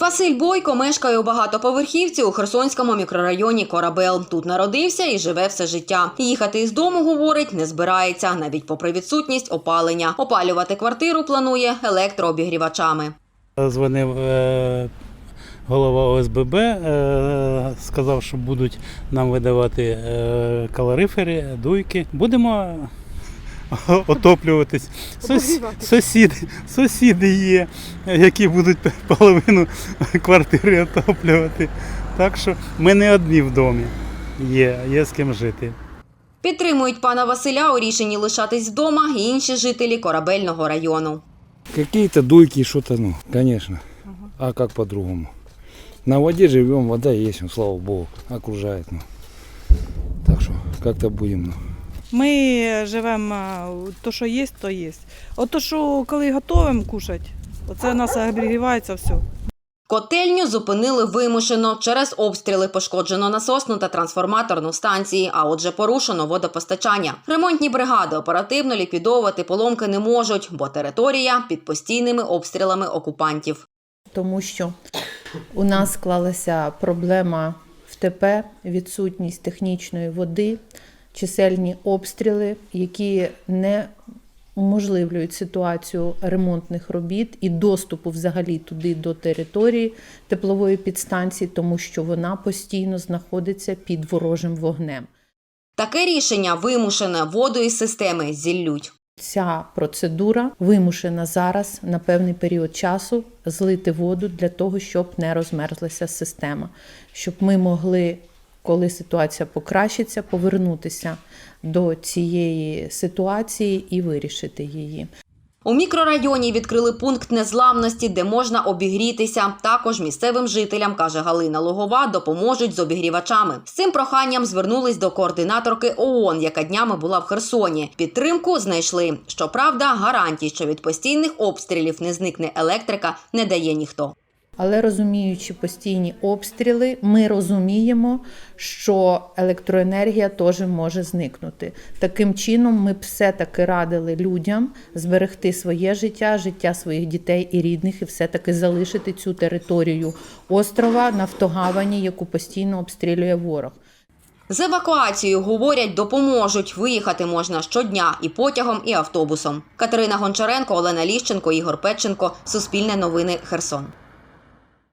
Василь Бойко мешкає у багатоповерхівці у Херсонському мікрорайоні Корабел. Тут народився і живе все життя. Їхати із дому, говорить, не збирається, навіть попри відсутність опалення. Опалювати квартиру планує електрообігрівачами. Дзвонив е, голова ОСББ, е, сказав, що будуть нам видавати е, калорифери, дуйки. Будемо отоплюватись. Сус, сусіди, сусіди є, які будуть половину квартири отоплювати. Так що ми не одні в домі. Є, є з ким жити. Підтримують пана Василя у рішенні лишатись вдома і інші жителі корабельного району. Какие-то дуйки, что-то, ну, конечно. А как по-другому? На воде живем, вода есть, ну, слава богу, окружает. Ну. Так что как-то будем. Ну. Ми живемо, то, що є, то є. От то, що коли готуємо кушати, оце у нас обігрівається все. Котельню зупинили вимушено. Через обстріли пошкоджено насосну та трансформаторну станції, а отже порушено водопостачання. Ремонтні бригади оперативно ліквідовувати поломки не можуть, бо територія під постійними обстрілами окупантів. тому що у нас склалася проблема в ТП, відсутність технічної води, чисельні обстріли, які не уможливлюють ситуацію ремонтних робіт і доступу взагалі туди до території теплової підстанції, тому що вона постійно знаходиться під ворожим вогнем. Таке рішення вимушене воду із системи зіллють. Ця процедура вимушена зараз на певний період часу злити воду для того, щоб не розмерзлася система, щоб ми могли, коли ситуація покращиться, повернутися до цієї ситуації і вирішити її. У мікрорайоні відкрили пункт незламності, де можна обігрітися. Також місцевим жителям, каже Галина Логова, допоможуть з обігрівачами. З цим проханням звернулись до координаторки ООН, яка днями була в Херсоні. Підтримку знайшли. Щоправда, гарантій, що від постійних обстрілів не зникне електрика, не дає ніхто. Але розуміючи постійні обстріли, ми розуміємо, що електроенергія теж може зникнути. Таким чином, ми б все-таки радили людям зберегти своє життя, життя своїх дітей і рідних, і все-таки залишити цю територію острова Нафтогавані, яку постійно обстрілює ворог. З евакуацією говорять, допоможуть. Виїхати можна щодня і потягом, і автобусом. Катерина Гончаренко, Олена Ліщенко, Ігор Петченко. Суспільне новини Херсон.